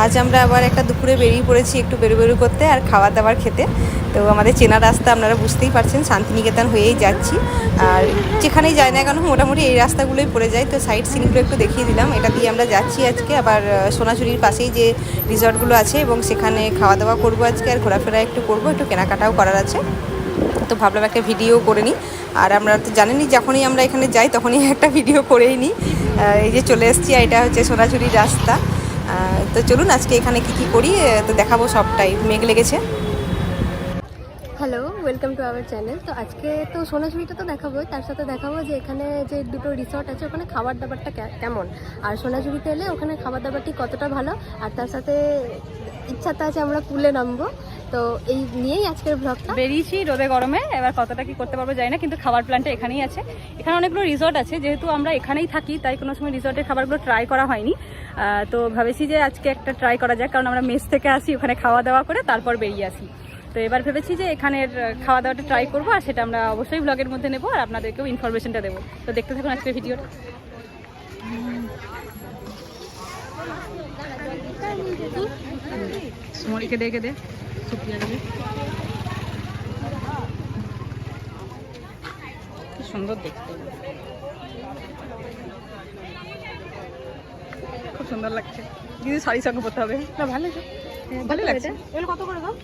আজ আমরা আবার একটা দুপুরে বেরিয়ে পড়েছি একটু বেরো বেরো করতে আর খাওয়া দাওয়ার খেতে। তো আমাদের চেনা রাস্তা আপনারা বুঝতেই পারছেন, শান্তিনিকেতন হয়েই যাচ্ছি। আর যেখানেই যাই না কেন, মোটামুটি এই রাস্তাগুলোই পড়ে যায়। তো সাইড সিনগুলো একটু দেখিয়ে দিলাম। এটা দিয়ে আমরা যাচ্ছি আজকে। আবার সোনাঝুরির পাশেই যে রিসর্টগুলো আছে এবং সেখানে খাওয়া দাওয়া করব আজকে আর ঘোরাফেরা একটু করব। একটু কেনাকাটাও করার আছে। তো ভাবলাম একটা ভিডিও করে নিই। আর আমরা তো জানেনই, যখনই আমরা এখানে যাই, তখনই একটা ভিডিও করেই নিই। এই যে চলে এসেছি এটা হচ্ছে সোনাঝুরির রাস্তা। তো চলুন আজকে এখানে কি কি করি তো দেখাবো সবটাই। মেঘ লেগেছে। Hello welcome to our channel তো আজকে তো সোনাঝুরিটা তো দেখাবো তার সাথে দেখাবো যে এখানে যে দুটো রিসর্ট আছে, ওখানে খাবার দাবারটা কেমন। আর সোনাঝুরিতে এলে ওখানে খাবার দাবারটি কতটা ভালো, আর তার সাথে ইচ্ছাটা আছে আমরা পুলে নামবো। তো এই নিয়েই আজকের ব্লগটা বেরিয়েছি রোদে গরমে এবার কতটা কি করতে পারব জানি না কিন্তু খাবার প্ল্যানটা এখানেই আছে। এখানে অনেকগুলো রিসর্ট আছে যেহেতু আমরা এখানেই থাকি তাই কোনো সময় রিসর্টের খাবারগুলো ট্রাই করা হয়নি। তো ভেবেছি যে আজকে একটা ট্রাই করা যাক কারণ আমরা মেস থেকে আসি ওখানে খাওয়া দাওয়া করে তারপর বেরিয়ে আসি। তো এবার ভেবেছি যে এখানের খাওয়া দাওয়াটা ট্রাই করব আর সেটা আমরা অবশ্যই ব্লগের মধ্যে নেব আর আপনাদেরকেও ইনফরমেশনটা দেবো। তো দেখতে থাকুন আজকের ভিডিওটা সুমরিকে দেখে দে। কি সুন্দর দেখতে। খুব সুন্দর লাগছে। দিদি শাড়ি সঙ্গে পরতে হবে। না ভালো। লাগছে ভালো লাগছে। কত করে দাও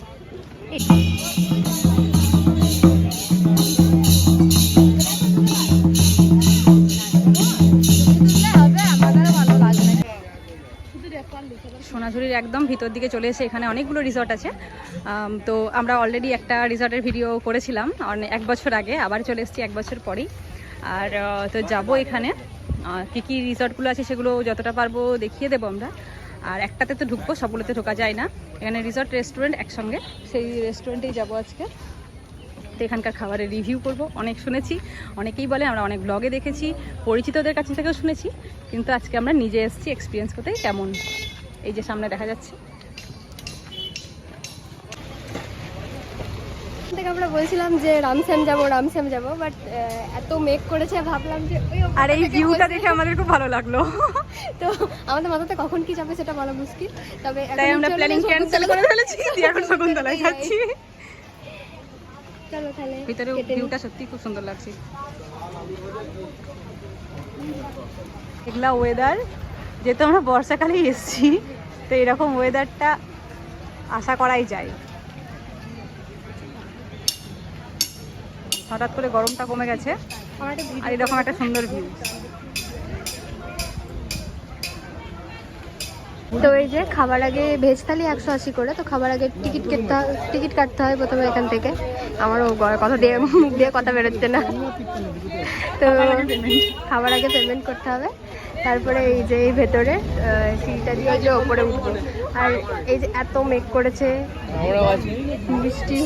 একদম ভিতর দিকে চলে এসে এখানে অনেকগুলো রিসর্ট আছে। তো আমরা অলরেডি একটা রিসর্টের ভিডিও করেছিলাম এক বছর আগে, আবার চলে এসেছি এক বছর পরেই। আর তো যাব এখানে। কী কী রিসর্টগুলো আছে সেগুলো যতটা পারব দেখিয়ে দেবো আমরা। আর একটাতে তো ঢুকবো, সবগুলোতে ঢোকা যায় না। এখানে রিসর্ট রেস্টুরেন্ট একসঙ্গে। সেই রেস্টুরেন্টেই যাব আজকে। তো এখানকার খাবারের রিভিউ করব। অনেক শুনেছি, অনেকেই বলে আমরা অনেক ব্লগে দেখেছি, পরিচিতদের কাছ থেকেও শুনেছি। কিন্তু আজকে আমরা নিজে এসেছি এক্সপিরিয়েন্স করতে। কেমন? এই যে সামনে দেখা যাচ্ছে। থেকে আমরা বলছিলাম যে রামশ্যাম যাব রামশ্যাম যাব বাট এত মেক করেছে ভাবলাম যে আর এই ভিউটা দেখে আমাদের খুব ভালো লাগল। তো আমাদের মাথাতে কখন কি যাবে সেটা বলা মুশকিল। তবে তাই আমরা প্ল্যানিং ক্যান্সেল করে ফেলেছি এখন শকুন্তলায় যাচ্ছি। চলো তাহলে ভিতরে ভিউটা সত্যি খুব সুন্দর লাগছে। এগুলা ওয়েদার যেহেতু আমরা বর্ষাকালেই এসেছি তো এরকম ওয়েদারটা আশা করাই যায়। হঠাৎ করে গরমটা কমে গেছে আর এরকম একটা সুন্দর ভিউ তো এই যে খাবার আগে ভেজ থালি একশো আশি করে তো খাবার আগে টিকিট কেটতে হয় টিকিট কাটতে হয় প্রথমে এখান থেকে। আমারও কথা দিয়ে মুখ দিয়ে কথা বেরোচ্ছে না। তো খাবার আগে পেমেন্ট করতে হবে। তারপরে এই যে এই ভেতরে সিঁড়িটা দিয়ে যে ওপরে উঠবো আর এই যে এত মেঘ করেছে বৃষ্টি।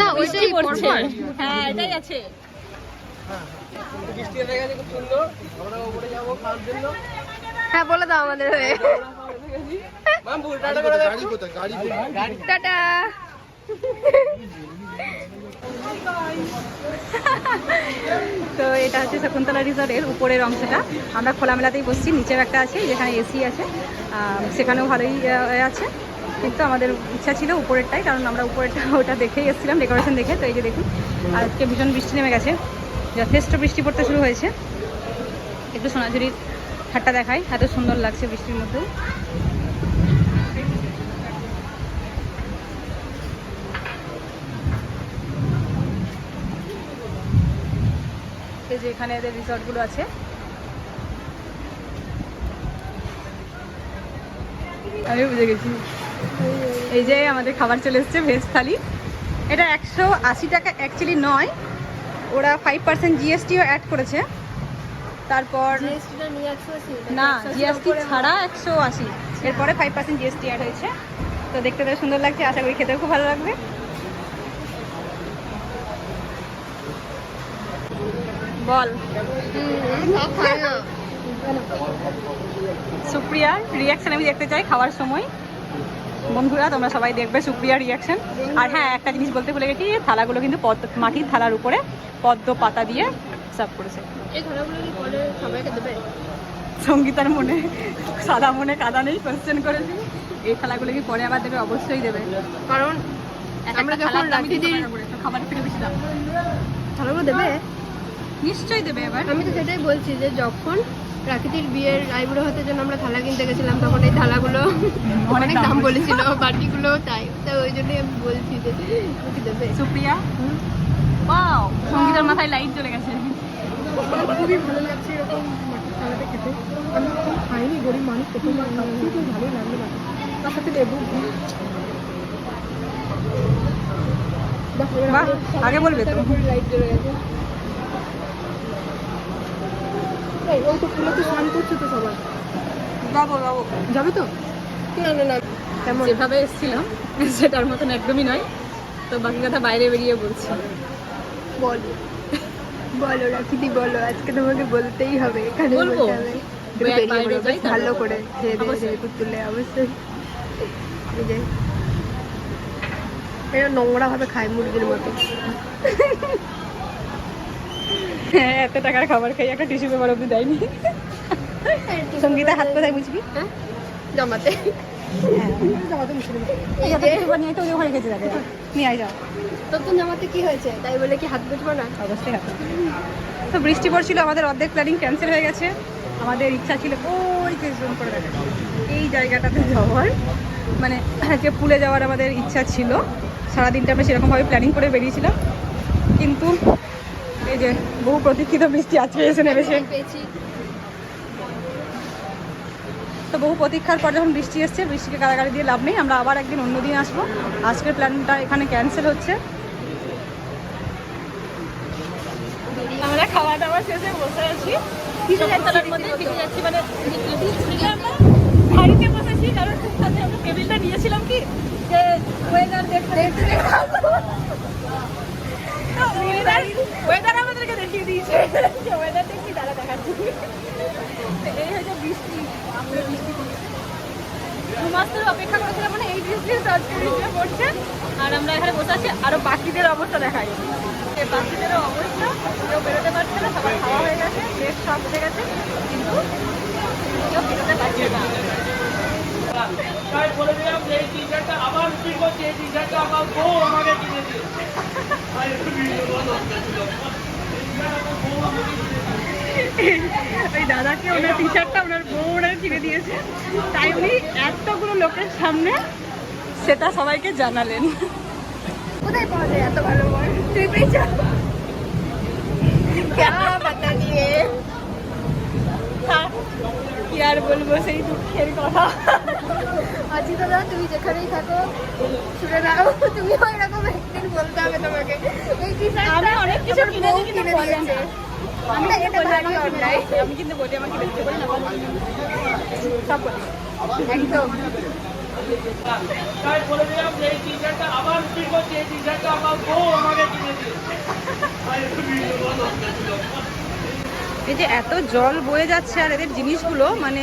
না ওইটাই পড়ছে। হ্যাঁ এটাই আছে। হ্যাঁ বলে দাও আমাদের হয়ে। টাটা। তো এটা হচ্ছে শকুন্তলা রিসর্টের উপরের অংশটা। আমরা খোলামেলাতেই বসছি নিচের একটা আছে যেখানে এসি আছে সেখানেও ভালোই আছে। কিন্তু আমাদের ইচ্ছা ছিল উপরেরটাই, কারণ আমরা উপরেরটা, ওটা দেখেই এসেছিলাম, ডেকোরেশন দেখে। তো এই যে দেখুন, আজকে ভীষণ বৃষ্টি নেমে গেছে। যথেষ্ট বৃষ্টি পড়তে শুরু হয়েছে। একটু সোনাঝুরির হাটটা দেখাই, এত সুন্দর লাগছে বৃষ্টির মধ্যে এই যে এখানে এদের রিসর্টগুলো আছে। আমি বুঝে গেছি। এই যে আমাদের খাবার চলে এসেছে ভেজ থালি। এটা একশো আশি টাকা অ্যাকচুয়ালি নয়। ওরা ফাইভ পার্সেন্ট জিএসটিও অ্যাড করেছে। তারপর না জিএসটি ছাড়া একশো আশি। এরপরে ফাইভ পার্সেন্ট জিএসটি অ্যাড হয়েছে। তো দেখতে বেশ সুন্দর লাগছে। আশা করি খেতেও খুব ভালো লাগবে। বল। সুপ্রিয়ার রিয়াকশন আমি দেখতে চাই খাওয়ার সময়। বন্ধুরা তোমরা সবাই দেখবে সুপ্রিয়া রিয়াকশন আর হ্যাঁ একটা জিনিস বলতে ভুলে গেছি থালাগুলো কিন্তু পদ্ম মাটির থালার উপরে পদ্ম পাতা দিয়ে সার্ভ করেছে। সঙ্গীতার মনে সাদা মনে কাদা নেই কোয়েশ্চেন করেছি। এই থালাগুলো কি পরে আবার দেবে? অবশ্যই দেবে। কারণ আমরা যখন তো খাবারের থেকে বেশি দাম। থালাগুলো দেবে? নিশ্চয়ই দেবে এবার। আমি তো সেটাই বলছি যে যখন প্রাকৃতির বিয়ের আইবুড়ো হতে জন্য আমরা থালা কিনতে গেছিলাম তখন এই থালাগুলো অনেক অনেক দাম বলেছিল। বাটিগুলো তাই। তো ওই জন্যই আমি বলছি যে দেবে। সুপ্রিয়া? ওয়াও সঙ্গীতার মাথায় লাইট চলে গেছে। খুবই ভালো লাগছে এরকম মাটির থালাতে খেতে। আমি কখনো খাইনি গরিব মানুষ প্রথমবার খাচ্ছি তো ভালোই লাগল না। তার সাথে লেবু। আগে বলবে তো। লাইট জ্বলে গেছে। এই, ওই তো ফুলে তো স্নান করছে তো সবাই। বাবু বাবু যাবে তো? না না না। কেমন? যেভাবে এসেছিলাম সেটার মতন একদমই নয়। তো বাকি কথা বাইরে বেরিয়ে বলছি। বলো। বলো রাখিদি বলো। আজকে তোমাকে বলতেই হবে এখানে বলব? বলতে হবে। বেরিয়ে বলো, ভালো করে খেয়ে দিয়ে অবশ্যই। তুলে অবশ্যই। এটা নোংরা ভাবে খায় মুরগির মতো। এত টাকার খাবার খাই একটা টিস্যু পেপার অব্দি দেয়নি। সঙ্গীতা হাত কোথায় বুঝবি হ্যাঁ? জমাতে। বৃষ্টি পড়ছিল আমাদের অর্ধেক প্ল্যানিং ক্যান্সেল হয়ে গেছে। আমাদের ইচ্ছা ছিল ওই জুম করে এই জায়গাটাতে যাওয়ার। মানে যে পুলে যাওয়ার আমাদের ইচ্ছা ছিল। সারাদিনটা আমরা সেরকমভাবে প্ল্যানিং করে বেরিয়েছিলাম। কিন্তু এই যে বহু প্রতীক্ষিত বৃষ্টি আজকে এসে নেমেছে। তো বহু প্রতীক্ষার পর যখন বৃষ্টি এসছে বৃষ্টিকে কারাগারি দিয়ে লাভ নেই। আমরা আবার একদিন অন্য দিন আসব। আজকের প্ল্যানটা এখানে ক্যান্সেল হচ্ছে। আমরা খাওয়া দাওয়া শেষে বসে আছি। সমুদ্রের মধ্যে ফিরে যাচ্ছি মানে গাড়িতে বসেছি কারণ আমরা টেবিলটা নিয়েছিলাম কি যে ওয়েদার দেখতে দেখতে ওয়েদার আমাদেরকে দেখিয়ে দিয়েছে যে ওয়েদার দেখি তারা দেখাচ্ছি তো এই হচ্ছে বৃষ্টি আমরা বৃষ্টি দু মাস ধরে অপেক্ষা করেছিলাম মানে এই বৃষ্টি পড়ছে আর আমরা এখানে বসে আছি আরও বাকিদের অবস্থা দেখাই। এই বাকিদেরও অবস্থা কেউ বেরোতে পারছে না সবার খাওয়া হয়ে গেছে ডেট সব উঠে গেছে কিন্তু কেউ বেরোতে পারছে না। তাই বলে দিলাম যে এই টি শার্টটা আবার বিক্রি করছে? এই টি শার্টটা আমার বউ আমাকে কিনেছে ওই দাদাকে ওনার টি শার্টটা ওনার বউ ওনার কিনে দিয়েছে। তাই উনি এতগুলো লোকের সামনে সেটা সবাইকে জানালেন। কোথায় পাওয়া যায় এত ভালো বল কি আর বলব সেই দুঃখের কথা। দাদা তুমি যেখানেই থাকো তুমি এরকম বলতে হবে তোমাকে। অনেক কিছু আমি কিন্তু আমাকে দেখতে না একদম। তাই বলে দিলাম যে এই টি শার্টটা আবার করছে এই টি শার্টটা আমার বউ আমাকে এই যে এত জল বয়ে যাচ্ছে আর এদের জিনিসগুলো মানে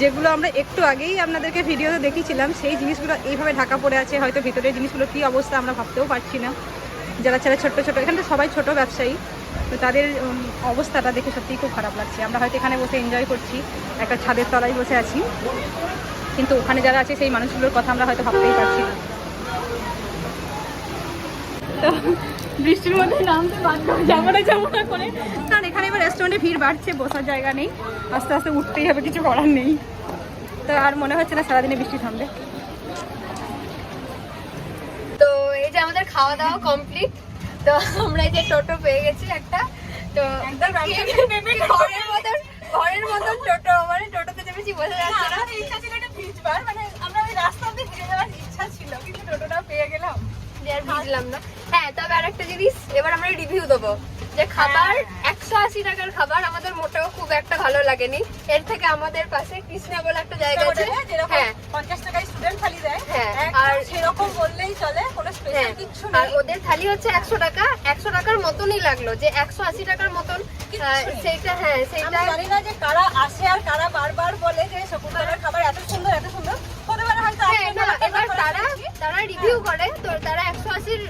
যেগুলো আমরা একটু আগেই আপনাদেরকে ভিডিওতে দেখিয়েছিলাম, সেই জিনিসগুলো এইভাবে ঢাকা পড়ে আছে। হয়তো ভিতরের জিনিসগুলো কী অবস্থা আমরা ভাবতেও পারছি না। যারা ছেলে ছোট ছোট এখানে তো সবাই ছোট ব্যবসায়ী, তো তাদের অবস্থাটা দেখে সত্যিই খুব খারাপ লাগছে। আমরা হয়তো এখানে বসে এনজয় করছি, একটা ছাদের তলায় বসে আছি। কিন্তু ওখানে যারা আছে সেই মানুষগুলোর কথা আমরা হয়তো ভাবতেই পারছি না। তো বৃষ্টির মধ্যে নামতে বাধ্য যাব না যাব না করে। কারণ এখানে এবার রেস্টুরেন্টে ভিড় বাড়ছে বসার জায়গা নেই। আস্তে আস্তে উঠতেই হবে কিছু করার নেই। তো আর মনে হচ্ছে না সারাদিনে বৃষ্টি থামবে। তো এই যে আমাদের খাওয়া দাওয়া কমপ্লিট তো আমরা এই যে টোটো পেয়ে গেছি একটা। তো একদম ঘরের মতন ঘরের মতন টোটো মানে টোটোতে চেপেছি বোঝা যাচ্ছে না। ভিজবার মানে আমরা ওই রাস্তা দিয়ে ভিজে যাওয়ার ইচ্ছা ছিল কিন্তু টোটোটা পেয়ে গেলাম। আর বুঝলাম না। হ্যাঁ তবে আর একটা জিনিস এবার আমরা রিভিউ দেবো। যে খাবার একশো আশি টাকার খাবার আমাদের মোটেও খুব একটা ভালো লাগেনি। এর থেকে আমাদের পাশে কৃষ্ণা বলে একটা জায়গা আছে। হ্যাঁ। পঞ্চাশ টাকায় স্টুডেন্ট থালি দেয় হ্যাঁ, আর- সেরকম বললেই চলে কোনো হ্যাঁ স্পেশাল কিছু আর ওদের থালি হচ্ছে একশো টাকা একশো টাকার মতনই লাগল। যে একশো আশি টাকার মতন। সেইটা হ্যাঁ সেইটা জানি না যে কারা আসে আর কারা বারবার বলে যে শকুন্তলার খাবার এত সুন্দর এত সুন্দর হতে পারে হয়তো হ্যাঁ, না, এবার তারা রিভিউ করে তো তারা একশো আশির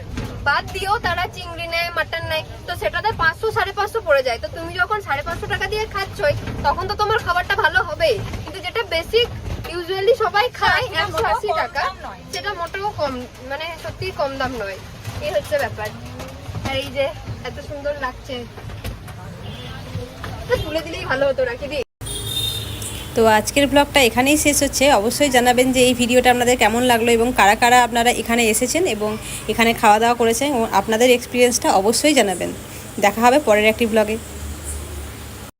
বাদ দিয়েও তারা চিংড়ি নেয় মাটন নেয় তো সেটাতে পাঁচশো সাড়ে পাঁচশো পড়ে যায়। তো তুমি যখন সাড়ে পাঁচশো টাকা দিয়ে খাচ্ছই তখন তো তোমার খাবারটা ভালো হবেই। কিন্তু যেটা বেসিক ইউজুয়ালি সবাই খায় একশো আশি টাকা সেটা মোটেও কম মানে সত্যি কম দাম নয়। এই হচ্ছে ব্যাপার। আর এই যে এত সুন্দর লাগছে। তুলে দিলেই ভালো হতো রাখি দি তো আজকের ব্লগটা এখানেই শেষ হচ্ছে। অবশ্যই জানাবেন যে এই ভিডিওটা আপনাদের কেমন লাগল এবং কারা কারা আপনারা এখানে এসেছেন এবং এখানে খাওয়া দাওয়া করেছেন আপনাদের এক্সপিরিয়েন্সটা অবশ্যই জানাবেন। দেখা হবে পরের একটি ব্লগে